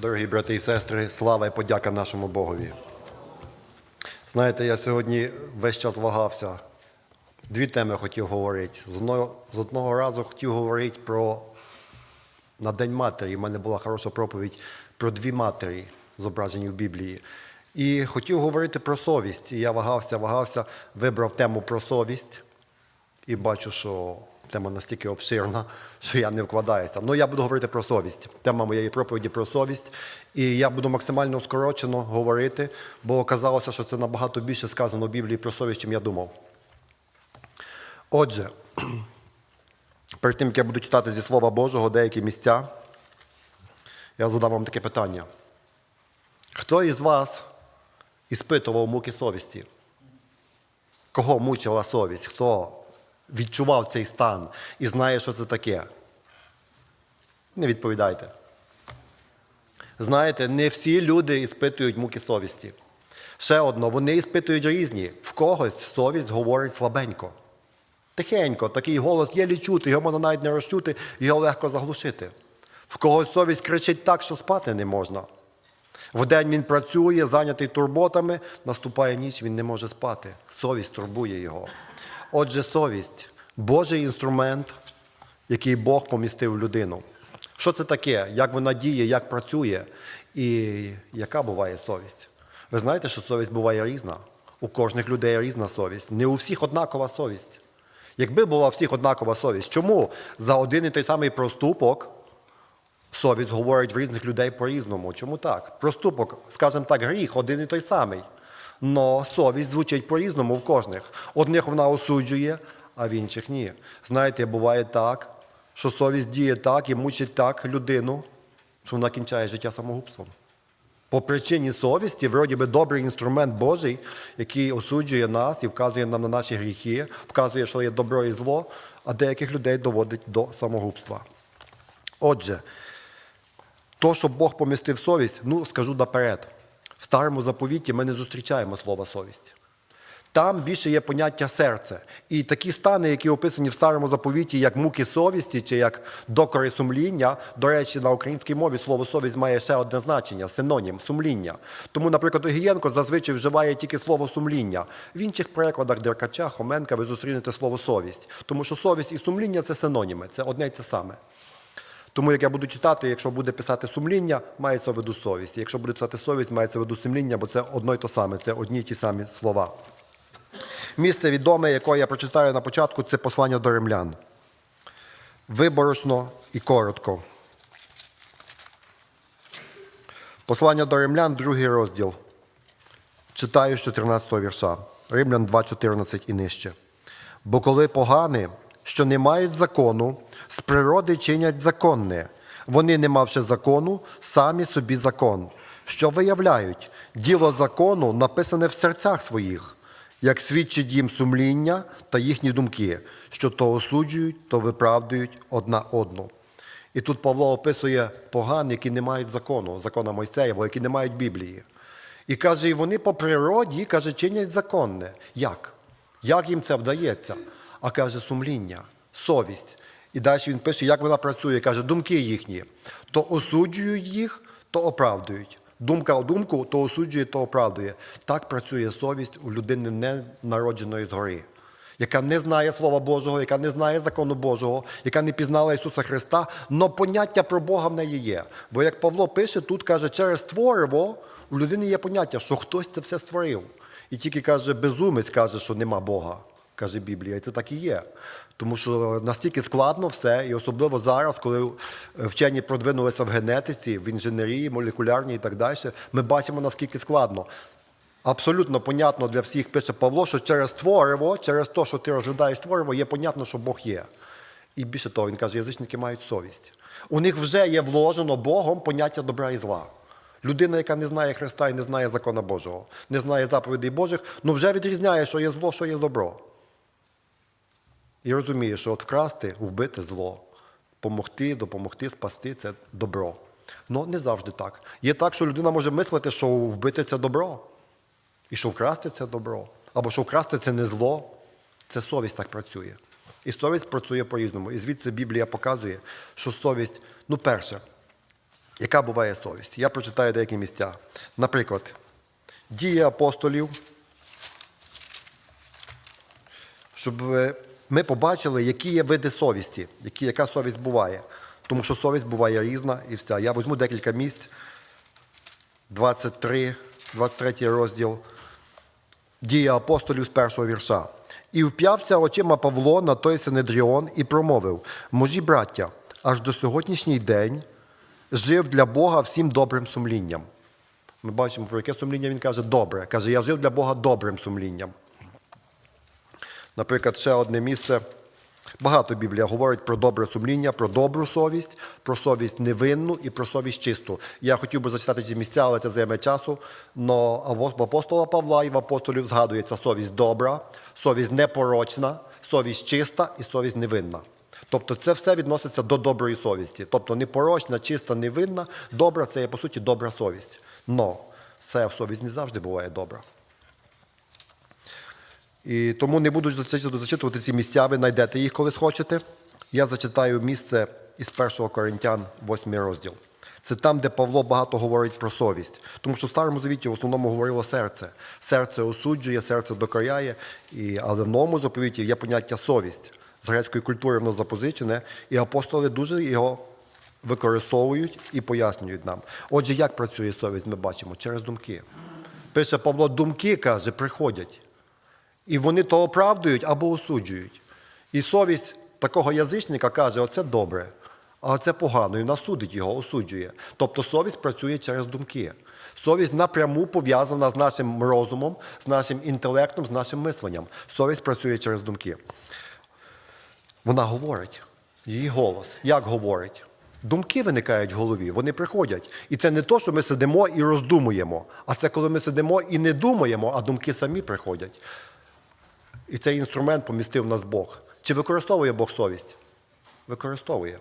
Дорогі брати і сестри, слава і подяка нашому Богові. Знаєте, я сьогодні весь час вагався. Дві теми хотів говорити. З одного, з одного разу хотів говорити про на День Матері. У мене була хороша проповідь про дві матері, зображені в Біблії. І хотів говорити про совість. І я вагався, вагався, вибрав тему про совість. І бачу, що тема настільки обширна, що я не вкладаюся. Ну, я буду говорити про совість. Тема моєї проповіді про совість. І я буду максимально скорочено говорити, бо оказалося, що це набагато більше сказано в Біблії про совість, чим я думав. Отже, перед тим, як я буду читати зі Слова Божого деякі місця, я задам вам таке питання. Хто із вас іспитував муки совісті? Кого мучила совість? Хто відчував цей стан і знає, що це таке? Не відповідайте. Знаєте, не всі люди іспитують муки совісті. Ще одно, вони іспитують різні. В когось совість говорить слабенько. Тихенько, такий голос є чути, його можна навіть не розчути, його легко заглушити. В когось совість кричить так, що спати не можна. Вдень він працює, зайнятий турботами, наступає ніч, він не може спати. Совість турбує його. Отже, совість Божий інструмент, який Бог помістив в людину. Що це таке? Як вона діє, як працює і яка буває совість? Ви знаєте, що совість буває різна. У кожних людей різна совість. Не у всіх однакова совість. Якби була у всіх однакова совість, чому за один і той самий проступок совість говорить в різних людей по-різному? Чому так? Проступок, скажімо так, гріх один і той самий. Но совість звучить по-різному в кожних. Одних вона осуджує, а в інших ні. Знаєте, буває так, що совість діє так і мучить так людину, що вона кінчає життя самогубством. По причині совісті, вроді би, добрий інструмент Божий, який осуджує нас і вказує нам на наші гріхи, вказує, що є добро і зло, а деяких людей доводить до самогубства. Отже, то, що Бог помістив совість, ну скажу наперед. В старому заповіті ми не зустрічаємо слова совість. Там більше є поняття серце. І такі стани, які описані в старому заповіті, як муки совісті чи як докори сумління, до речі, на українській мові слово совість має ще одне значення синонім сумління. Тому, наприклад, Огієнко зазвичай вживає тільки слово сумління. В інших перекладах Деркача, Хоменка ви зустрінете слово совість. Тому що совість і сумління це синоніми, це одне й те саме. Тому як я буду читати, якщо буде писати сумління, мається в виду совість. Якщо буде писати совість, мається в виду сумління, бо це одно й те саме, це одні й ті самі слова. Місце відоме, яке я прочитаю на початку, це послання до римлян. Виборочно і коротко. Послання до римлян, другий розділ. Читаю з 14 вірша. Римлян 2,14 і нижче. Бо коли погани, що не мають закону, з природи чинять законне, вони, не мавши закону, самі собі закон, що виявляють, діло закону написане в серцях своїх, як свідчить їм сумління та їхні думки, що то осуджують, то виправдують одна одну. І тут Павло описує поган, які не мають закону, закона Мойсеєвого, які не мають Біблії. І каже, і вони по природі каже, чинять законне. Як? Як їм це вдається? А каже, сумління, совість. І далі він пише, як вона працює, каже, думки їхні. То осуджують їх, то оправдують. Думка о думку, то осуджує, то оправдує. Так працює совість у людини не народженої згори, яка не знає Слова Божого, яка не знає закону Божого, яка не пізнала Ісуса Христа, але поняття про Бога в неї є. Бо як Павло пише, тут каже, через твориво у людини є поняття, що хтось це все створив. І тільки каже, безумець каже, що нема Бога, каже Біблія. І це так і є. Тому що настільки складно все, і особливо зараз, коли вчені продвинулися в генетиці, в інженерії, молекулярній і так далі, ми бачимо, наскільки складно. Абсолютно понятно для всіх пише Павло, що через твориво, через те, що ти розглядаєш твориво, є понятно, що Бог є. І більше того, він каже, язичники мають совість. У них вже є вложено Богом поняття добра і зла. Людина, яка не знає Христа і не знає закона Божого, не знає заповідей Божих, ну вже відрізняє, що є зло, що є добро. І розуміє, що от вкрасти, вбити зло, помогти, допомогти, спасти це добро. Ну не завжди так. Є так, що людина може мислити, що вбити це добро, і що вкрасти це добро. Або що вкрасти це не зло, це совість так працює. І совість працює по-різному. І звідси Біблія показує, що совість, ну перше, Яка буває совість? Я прочитаю деякі місця. Наприклад, дії апостолів, щоб е, ми побачили, які є види совісті, які, яка совість буває. Тому що совість буває різна і вся. Я візьму декілька місць. 23, 23 розділ. Дія апостолів з першого вірша. І вп'явся очима Павло на той Синедріон і промовив: Можі браття, аж до сьогоднішній день жив для Бога всім добрим сумлінням. Ми бачимо, про яке сумління він каже добре. Каже, я жив для Бога добрим сумлінням. Наприклад, ще одне місце. Багато Біблія говорить про добре сумління, про добру совість, про совість невинну і про совість чисту. Я хотів би зачитати ці місця, але це займе часу. Но в апостола Павла і в апостолів згадується совість добра, совість непорочна, совість чиста і совість невинна. Тобто це все відноситься до доброї совісті. Тобто непорочна, чиста, невинна, добра це є по суті добра совість. Но це совість не завжди буває добра. І тому не буду зачитувати ці місця, ви знайдете їх, коли схочете. Я зачитаю місце із 1 Коринтян, 8 розділ. Це там, де Павло багато говорить про совість. Тому що в Старому Завіті в основному говорило серце. Серце осуджує, серце докоряє, і, але в новому заповіті є поняття совість. З грецької культури воно запозичене, і апостоли дуже його використовують і пояснюють нам. Отже, як працює совість, ми бачимо через думки. Пише Павло, думки, каже, приходять. І вони то оправдують або осуджують. І совість такого язичника каже, оце добре, а це погано, і вона судить його, осуджує. Тобто совість працює через думки. Совість напряму пов'язана з нашим розумом, з нашим інтелектом, з нашим мисленням. Совість працює через думки. Вона говорить, її голос. Як говорить? Думки виникають в голові, вони приходять. І це не то, що ми сидимо і роздумуємо, а це коли ми сидимо і не думаємо, а думки самі приходять. І цей інструмент помістив нас Бог. Чи використовує Бог совість? Використовує.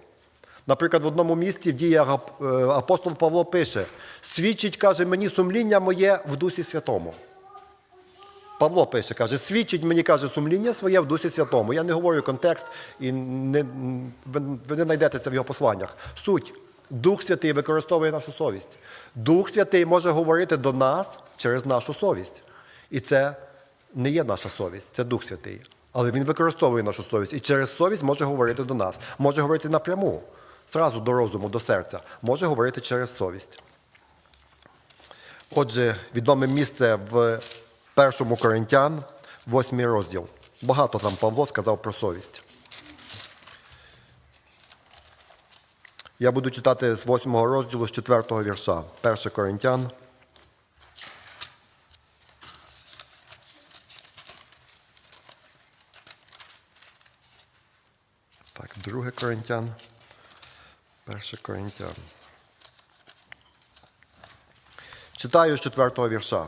Наприклад, в одному місці в діях е, апостол Павло пише: свідчить, каже, мені сумління моє в Дусі Святому. Павло пише, каже, свідчить мені, каже, сумління своє в Дусі Святому. Я не говорю контекст, і не, ви, ви не знайдете це в його посланнях. Суть. Дух Святий використовує нашу совість. Дух Святий може говорити до нас через нашу совість. І це не є наша совість, це Дух Святий. Але Він використовує нашу совість і через совість може говорити до нас. Може говорити напряму, зразу до розуму, до серця. Може говорити через совість. Отже, відоме місце в першому Коринтян, восьмий розділ. Багато там Павло сказав про совість. Я буду читати з восьмого розділу з четвертого вірша. Перше Коринтян. Так, друге Коринтян. Перше Коринтян. Читаю з четвертого вірша.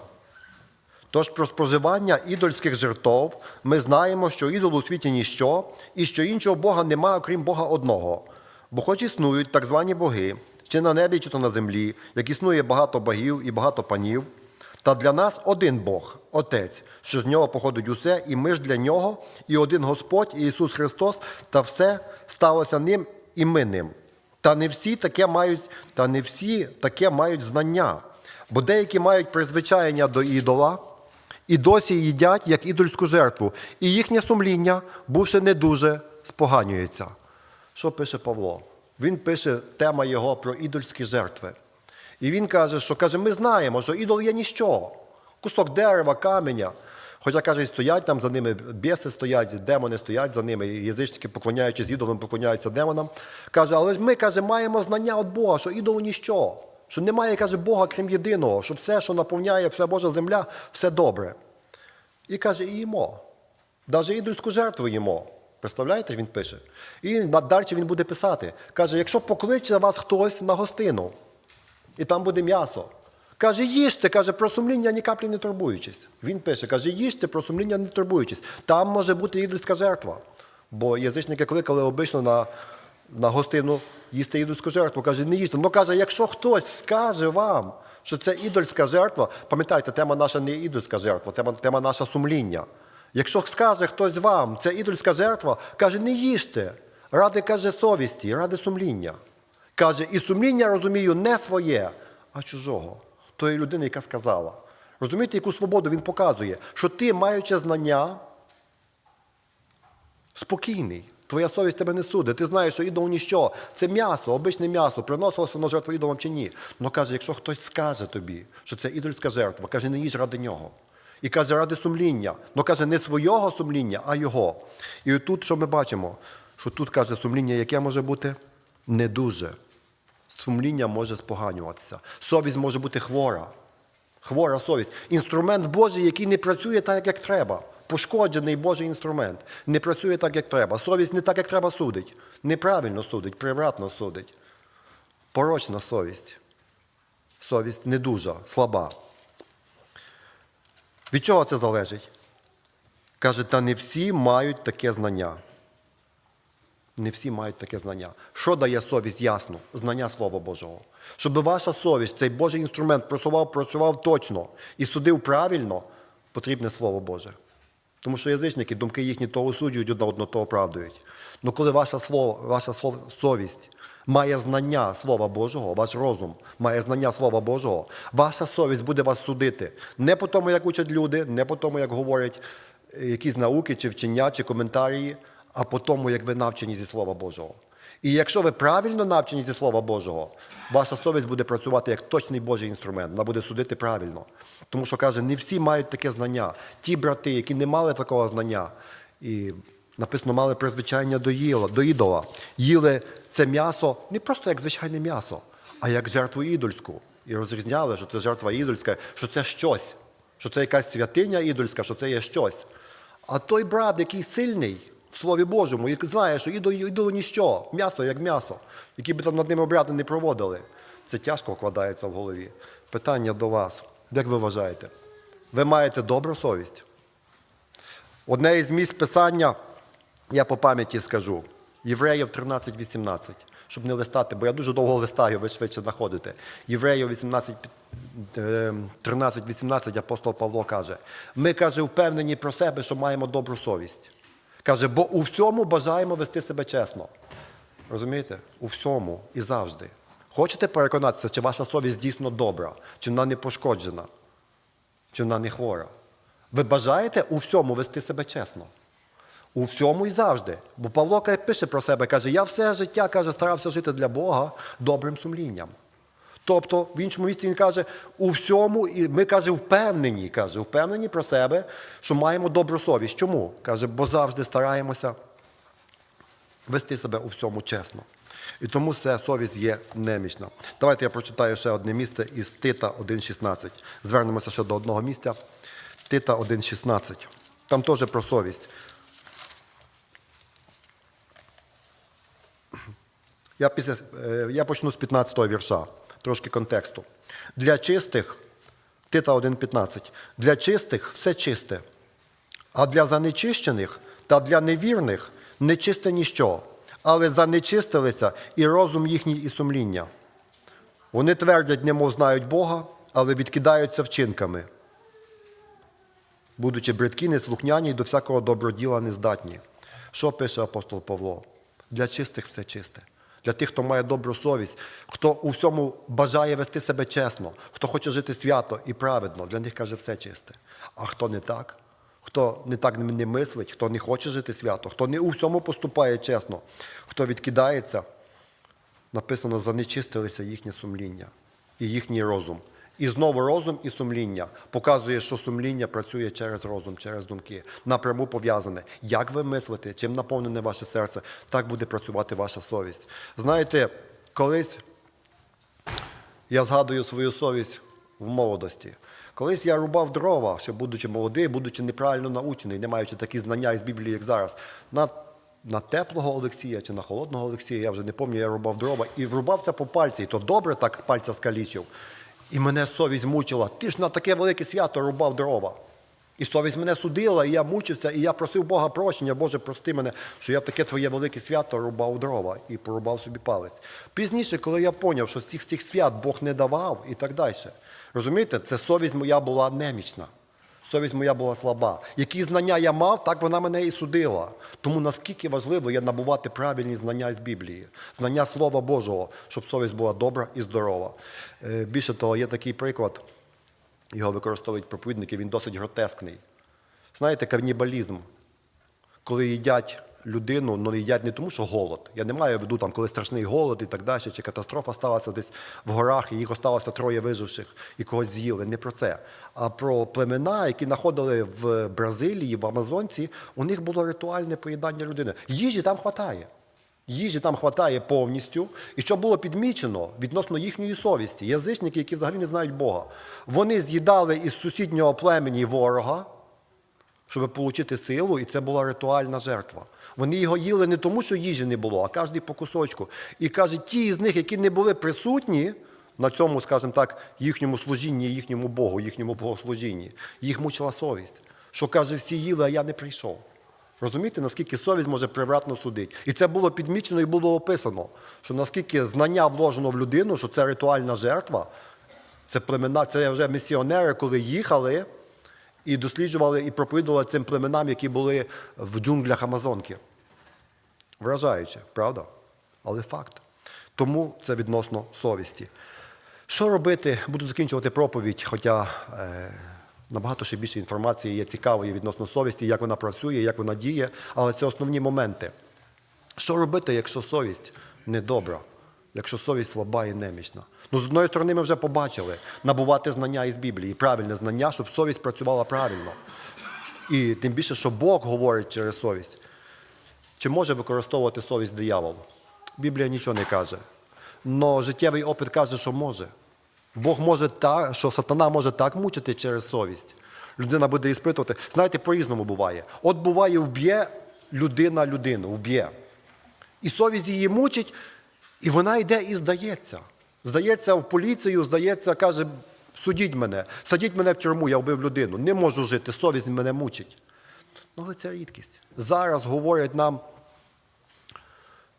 Тож про споживання ідольських жертв ми знаємо, що ідол у світі ніщо, і що іншого Бога немає, окрім Бога одного. Бо хоч існують так звані боги, чи на небі, чи то на землі, як існує багато богів і багато панів, та для нас один Бог, Отець, що з нього походить усе, і ми ж для нього, і один Господь, Ісус Христос, та все сталося ним, і ми ним. Та не всі таке мають, та не всі таке мають знання, бо деякі мають призвичаєння до ідола, і досі їдять як ідольську жертву, і їхнє сумління, бувши не дуже, споганюється. Що пише Павло? Він пише тема його про ідольські жертви. І він каже, що каже, ми знаємо, що ідол є ніщо. Кусок дерева, каменя. Хоча каже, стоять там за ними, біси стоять, демони стоять за ними, і язичники, поклоняючись ідолам, поклоняються демонам. Каже, але ж ми каже, маємо знання від Бога, що ідолу ніщо. Що немає, каже, Бога, крім єдиного, що все, що наповняє вся Божа земля, все добре. І каже, і їмо. Навіть ідольську жертву їмо. Представляєте, він пише. І далі він буде писати. Каже, якщо покличе вас хтось на гостину, і там буде м'ясо. Каже, їжте, каже, про сумління ні каплі не турбуючись. Він пише, каже, їжте про сумління не турбуючись. Там може бути ідольська жертва. Бо язичники кликали обично на, на гостину їсти ідольську жертву. Каже, не їжте. Ну каже, якщо хтось скаже вам, що це ідольська жертва, пам'ятайте, тема наша не ідольська жертва, тема, тема наша сумління. Якщо скаже хтось вам, це ідольська жертва, каже, не їжте. Ради каже совісті, ради сумління. Каже, і сумління розумію не своє, а чужого. Тої людини, яка сказала. Розумієте, яку свободу він показує, що ти, маючи знання, спокійний. Твоя совість тебе не судить. Ти знаєш, що ідол ніщо. Це м'ясо, обичне м'ясо, приносилося на жертву ідолам чи ні. Ну каже, якщо хтось скаже тобі, що це ідольська жертва, каже, не їж ради нього. І каже, ради сумління. Ну каже, не свого сумління, а його. І тут що ми бачимо? Що тут каже, сумління, яке може бути не дуже. Сумління може споганюватися. Совість може бути хвора. Хвора совість. Інструмент Божий, який не працює так, як треба. Пошкоджений Божий інструмент. Не працює так, як треба. Совість не так, як треба судить. Неправильно судить, превратно судить. Порочна совість. Совість не дуже, слаба. Від чого це залежить? Каже, та не всі мають таке знання. Не всі мають таке знання. Що дає совість ясно? Знання Слова Божого. Щоб ваша совість, цей Божий інструмент працював, працював точно і судив правильно, потрібне Слово Боже. Тому що язичники, думки їхні то осуджують одне одного, то оправдують. Ну коли ваша, слово, ваша слов- совість має знання Слова Божого, ваш розум має знання Слова Божого, ваша совість буде вас судити. Не по тому, як учать люди, не по тому, як говорять е, якісь науки, чи вчення, чи коментарі, а по тому, як ви навчені зі Слова Божого. І якщо ви правильно навчені зі Слова Божого, ваша совість буде працювати як точний Божий інструмент, вона буде судити правильно. Тому що каже, не всі мають таке знання. Ті брати, які не мали такого знання, і написано, мали призвичайення до, їла, до ідола, їли це м'ясо не просто як звичайне м'ясо, а як жертву ідольську. І розрізняли, що це жертва ідольська, що це щось, що це якась святиня ідольська, що це є щось. А той брат, який сильний в Слові Божому, який знає, що ідолу ніщо, м'ясо як м'ясо, які би там над ним обряди не проводили, це тяжко вкладається в голові. Питання до вас. Як ви вважаєте? Ви маєте добру совість? Одне із місць писання, я по пам'яті скажу, Євреїв 13.18, щоб не листати, бо я дуже довго листаю, ви швидше знаходите. Євреїв 18, е, 13.18 апостол Павло каже, ми, каже, впевнені про себе, що маємо добру совість. Каже, бо у всьому бажаємо вести себе чесно. Розумієте? У всьому і завжди. Хочете переконатися, чи ваша совість дійсно добра, чи вона не пошкоджена, чи вона не хвора? Ви бажаєте у всьому вести себе чесно? У всьому і завжди. Бо Павло пише про себе, каже, я все життя каже, старався жити для Бога добрим сумлінням. Тобто, в іншому місці він каже, у всьому, і ми каже, впевнені, каже, впевнені про себе, що маємо добру совість. Чому? Каже, бо завжди стараємося вести себе у всьому чесно. І тому ця совість є немічна. Давайте я прочитаю ще одне місце із Тита 1.16. Звернемося ще до одного місця. Тита 1.16. Там теж про совість. Я, після, е, я почну з 15-го вірша, трошки контексту. Для чистих, Тита 1.15, для чистих все чисте, а для занечищених та для невірних нечисте ніщо, але занечистилися і розум їхній, і сумління. Вони твердять, немов знають Бога, але відкидаються вчинками, будучи бридкі, неслухняні і до всякого доброділа нездатні. Що пише апостол Павло? Для чистих все чисте. Для тих, хто має добру совість, хто у всьому бажає вести себе чесно, хто хоче жити свято і праведно, для них каже все чисте. А хто не так, хто не так не мислить, хто не хоче жити свято, хто не у всьому поступає чесно, хто відкидається, написано, занечистилися їхнє сумління і їхній розум. І знову розум і сумління показує, що сумління працює через розум, через думки. Напряму пов'язане. Як ви мислите, чим наповнене ваше серце, так буде працювати ваша совість. Знаєте, колись я згадую свою совість в молодості. Колись я рубав дрова, ще будучи молодий, будучи неправильно научений, не маючи такі знання із Біблії, як зараз. На, на теплого Олексія чи на холодного Олексія, я вже не пам'ятаю, я рубав дрова і врубався по пальці, і то добре так пальця скалічив. І мене совість мучила. Ти ж на таке велике свято рубав дрова. І совість мене судила, і я мучився, і я просив Бога прощення, Боже, прости мене, що я таке твоє велике свято рубав дрова і порубав собі палець. Пізніше, коли я поняв, що цих цих свят Бог не давав і так далі. Розумієте, це совість моя була немічна. Совість моя була слаба. Які знання я мав, так вона мене і судила. Тому наскільки важливо є набувати правильні знання з Біблії, знання Слова Божого, щоб совість була добра і здорова. Е, Більше того, є такий приклад, його використовують проповідники, він досить гротескний. Знаєте, канібалізм, коли їдять людину, ну їдять не тому, що голод. Я не маю в виду, там, коли страшний голод і так далі, чи катастрофа сталася десь в горах, і їх осталося троє виживших і когось з'їли. Не про це. А про племена, які знаходили в Бразилії, в Амазонці, у них було ритуальне поїдання людини. Їжі там хватає. Їжі там хватає повністю, і що було підмічено відносно їхньої совісті, язичники, які взагалі не знають Бога, вони з'їдали із сусіднього племені ворога, щоб отримати силу, і це була ритуальна жертва. Вони його їли не тому, що їжі не було, а кожен по кусочку. І каже, ті з них, які не були присутні на цьому, скажімо так, їхньому служінні, їхньому Богу, їхньому богослужінні, їх мучила совість. Що каже, всі їли, а я не прийшов. Розумієте, наскільки совість може превратно судити? І це було підмічено і було описано, що наскільки знання вложено в людину, що це ритуальна жертва, це племена, це вже місіонери, коли їхали і досліджували і проповідували цим племенам, які були в джунглях Амазонки. Вражаюче, правда? Але факт. Тому це відносно совісті. Що робити? Буду закінчувати проповідь, хоча е, набагато ще більше інформації є цікавої відносно совісті, як вона працює, як вона діє, але це основні моменти. Що робити, якщо совість недобра, якщо совість слаба і немічна? Ну, з одної сторони, ми вже побачили набувати знання із Біблії, правильне знання, щоб совість працювала правильно. І тим більше, що Бог говорить через совість. Чи може використовувати совість диявол? Біблія нічого не каже. Но життєвий опит каже, що може. Бог може так, що сатана може так мучити через совість. Людина буде іспитувати. Знаєте, по-різному буває. От буває, вб'є людина людину, вб'є. І совість її мучить, і вона йде і здається. Здається в поліцію, здається, каже, судіть мене, садіть мене в тюрму, я вбив людину. Не можу жити, совість мене мучить. Ну, але це рідкість. Зараз говорять нам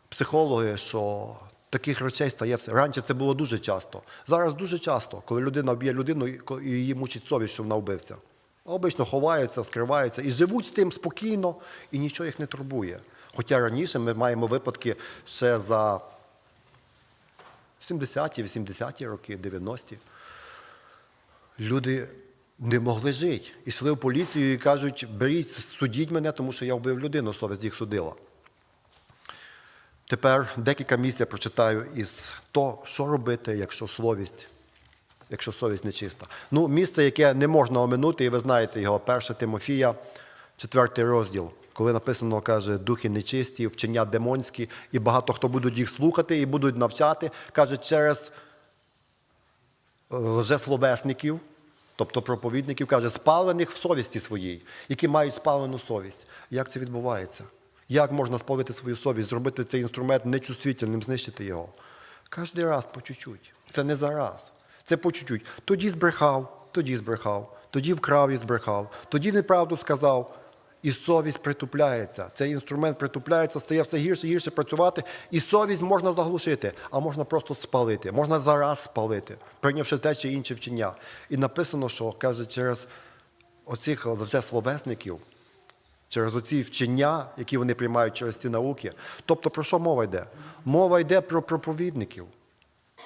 психологи, що таких речей стає все. Раніше це було дуже часто. Зараз дуже часто, коли людина б'є людину і її мучить совість, що вона вбивця. Обично ховаються, скриваються і живуть з тим спокійно, і нічого їх не турбує. Хоча раніше ми маємо випадки ще за 70-ті, 80-ті роки, 90-ті. Люди не могли жити. Ішли в поліцію і кажуть, беріть, судіть мене, тому що я вбив людину, совість їх судила. Тепер декілька місць я прочитаю із того, що робити, якщо совість, якщо совість нечиста. Ну, місце, яке не можна оминути, і ви знаєте його, 1 Тимофія, 4 розділ, коли написано, каже, духи нечисті, вчення демонські, і багато хто будуть їх слухати і будуть навчати, каже, через лжесловесників, тобто проповідників, каже, спалених в совісті своїй, які мають спалену совість. Як це відбувається? Як можна спалити свою совість, зробити цей інструмент нечувствительним, знищити його? Кожен раз по чуть-чуть. Це не зараз. Це по чуть-чуть. Тоді збрехав, тоді збрехав, тоді вкрав і збрехав, тоді неправду сказав. І совість притупляється. Цей інструмент притупляється, стає все гірше гірше працювати. І совість можна заглушити, а можна просто спалити, можна зараз спалити, прийнявши те чи інше вчення. І написано, що каже, через оцих вже словесників, через оці вчення, які вони приймають через ці науки. Тобто про що мова йде? Мова йде про проповідників.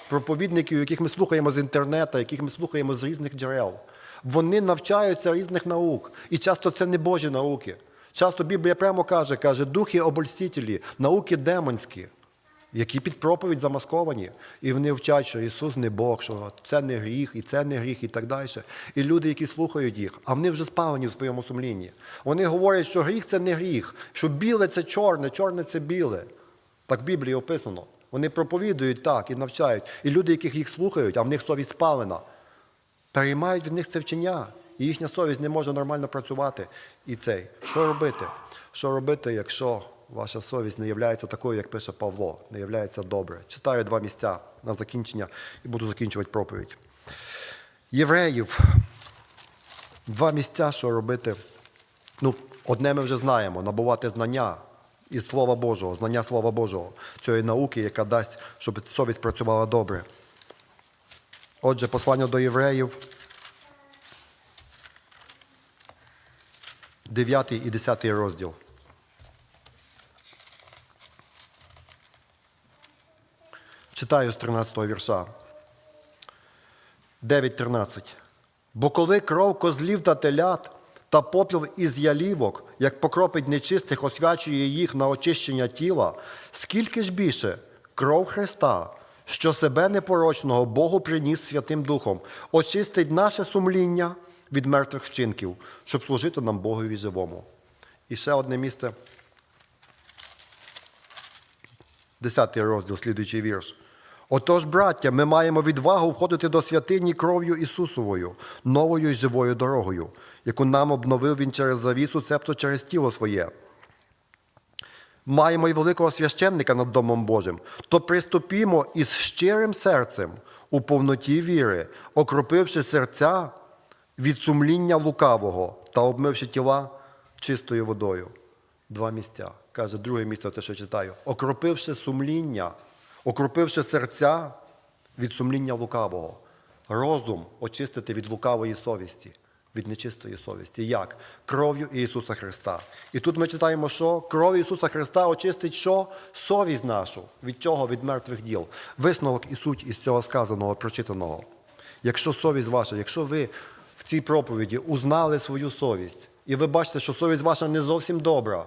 Проповідників, яких ми слухаємо з інтернету, яких ми слухаємо з різних джерел. Вони навчаються різних наук. І часто це не Божі науки. Часто Біблія прямо каже, каже, духи обольстителі, науки демонські, які під проповідь замасковані. І вони вчать, що Ісус не Бог, що це не гріх, і це не гріх, і так далі. І люди, які слухають їх, а вони вже спалені в своєму сумлінні. Вони говорять, що гріх це не гріх, що біле це чорне, чорне це біле. Так в Біблії описано. Вони проповідують так і навчають. І люди, яких їх слухають, а в них совість спалена, переймають від них це вчення. І їхня совість не може нормально працювати. І цей. Що робити? Що робити, якщо ваша совість не є такою, як пише Павло, не є добре? Читаю два місця на закінчення і буду закінчувати проповідь. Євреїв. Два місця, що робити. Ну, одне ми вже знаємо: набувати знання із Слова Божого, знання Слова Божого, цієї науки, яка дасть, щоб совість працювала добре. Отже, послання до євреїв. 9 і 10 розділ. Читаю з 13 вірша. 9.13. Бо коли кров козлів та телят та попіл із ялівок, як покропить нечистих, освячує їх на очищення тіла, скільки ж більше кров Христа, що себе непорочного Богу приніс Святим Духом, очистить наше сумління від мертвих вчинків, щоб служити нам Богові живому. І ще одне місце. Десятий розділ, слідуючий вірш. Отож, браття, ми маємо відвагу входити до святині кров'ю Ісусовою, новою й живою дорогою, яку нам обновив Він через завісу, цебто через тіло своє. Маємо й великого священника над Домом Божим, то приступімо із щирим серцем у повноті віри, окропивши серця від сумління лукавого та обмивши тіла чистою водою. Два місця. Каже, друге місце, те, що читаю. Окропивши сумління, окропивши серця від сумління лукавого. Розум очистити від лукавої совісті, від нечистої совісті. Як? Кров'ю Ісуса Христа. І тут ми читаємо, що кров Ісуса Христа очистить що? Совість нашу. Від чого? Від мертвих діл. Висновок і суть із цього сказаного, прочитаного. Якщо совість ваша, якщо ви в цій проповіді узнали свою совість, і ви бачите, що совість ваша не зовсім добра,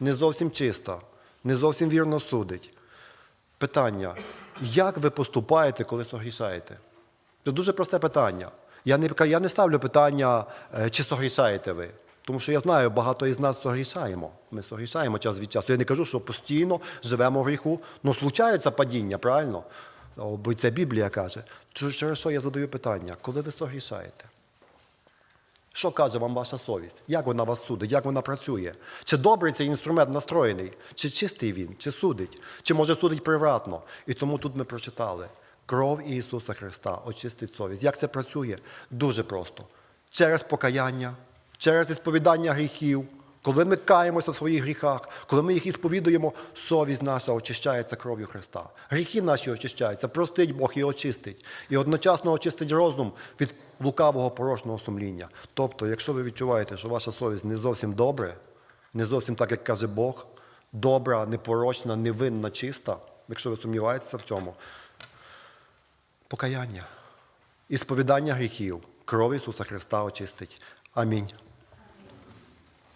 не зовсім чиста, не зовсім вірно судить. Питання, як ви поступаєте, коли согрішаєте? Це дуже просте питання. Я не, я не ставлю питання, е, чи согрішаєте ви. Тому що я знаю, багато із нас согрішаємо. Ми согрішаємо час від часу. Я не кажу, що постійно живемо в гріху. Ну, случаються падіння, правильно? Бо це Біблія каже. Через що я задаю питання? Коли ви согрішаєте? Що каже вам ваша совість? Як вона вас судить? Як вона працює? Чи добрий цей інструмент настроєний? Чи чистий він? Чи судить? Чи може судить приватно? І тому тут ми прочитали: кров Ісуса Христа очистить совість. Як це працює? Дуже просто. Через покаяння, через ісповідання гріхів. Коли ми каємося в своїх гріхах, коли ми їх ісповідуємо, совість наша очищається кров'ю Христа. Гріхи наші очищаються, простить Бог і очистить. І одночасно очистить розум від лукавого порожнього сумління. Тобто, якщо ви відчуваєте, що ваша совість не зовсім добре, не зовсім так, як каже Бог, добра, непорочна, невинна, чиста, якщо ви сумніваєтеся в цьому, покаяння, ісповідання гріхів, кров Ісуса Христа очистить. Амінь.